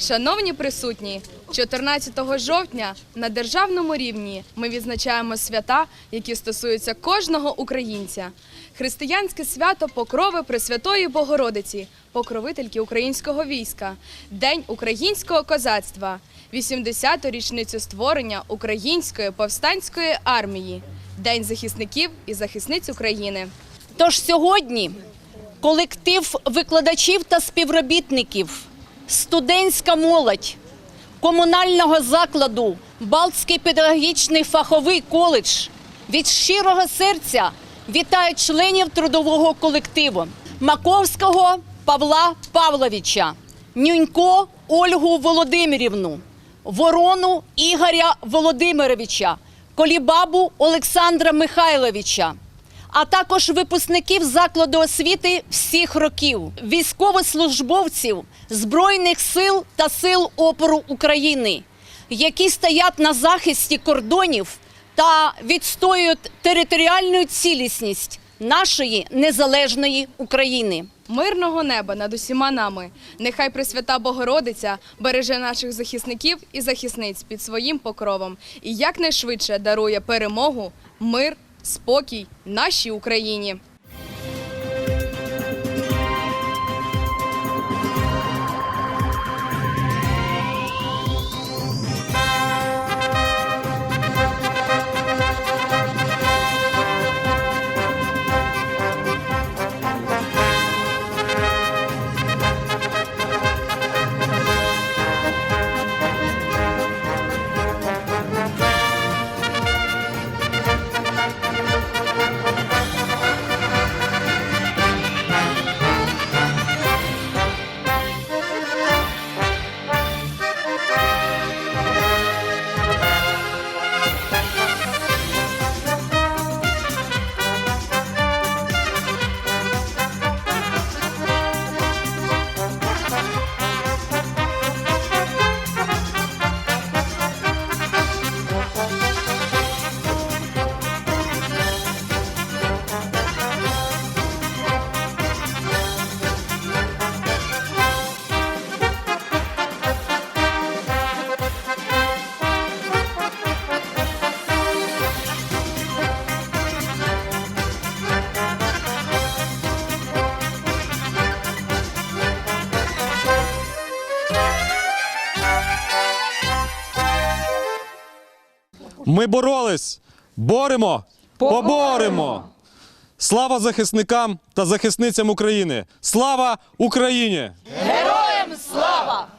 Шановні присутні, 14 жовтня на державному рівні ми відзначаємо свята, які стосуються кожного українця. Християнське свято Покрови Пресвятої Богородиці, покровительки українського війська, День українського козацтва, 80-ту річницю створення Української повстанської армії, День захисників і захисниць України. Тож сьогодні колектив викладачів та співробітників, студентська молодь комунального закладу Балтський педагогічний фаховий коледж. Від щирого серця вітає членів трудового колективу Маковського Павла Павловича, Нюнько Ольгу Володимирівну, Ворону Ігоря Володимировича, Колібабу Олександра Михайловича а також випускників закладу освіти всіх років, військовослужбовців Збройних сил та сил опору України, які стоять на захисті кордонів та відстоюють територіальну цілісність нашої незалежної України. Мирного неба над усіма нами. Нехай Пресвята Богородиця береже наших захисників і захисниць під своїм покровом і якнайшвидше дарує перемогу, мир, спокій нашій Україні. Ми боролись, боремо, поборемо. Слава захисникам та захисницям України! Слава Україні!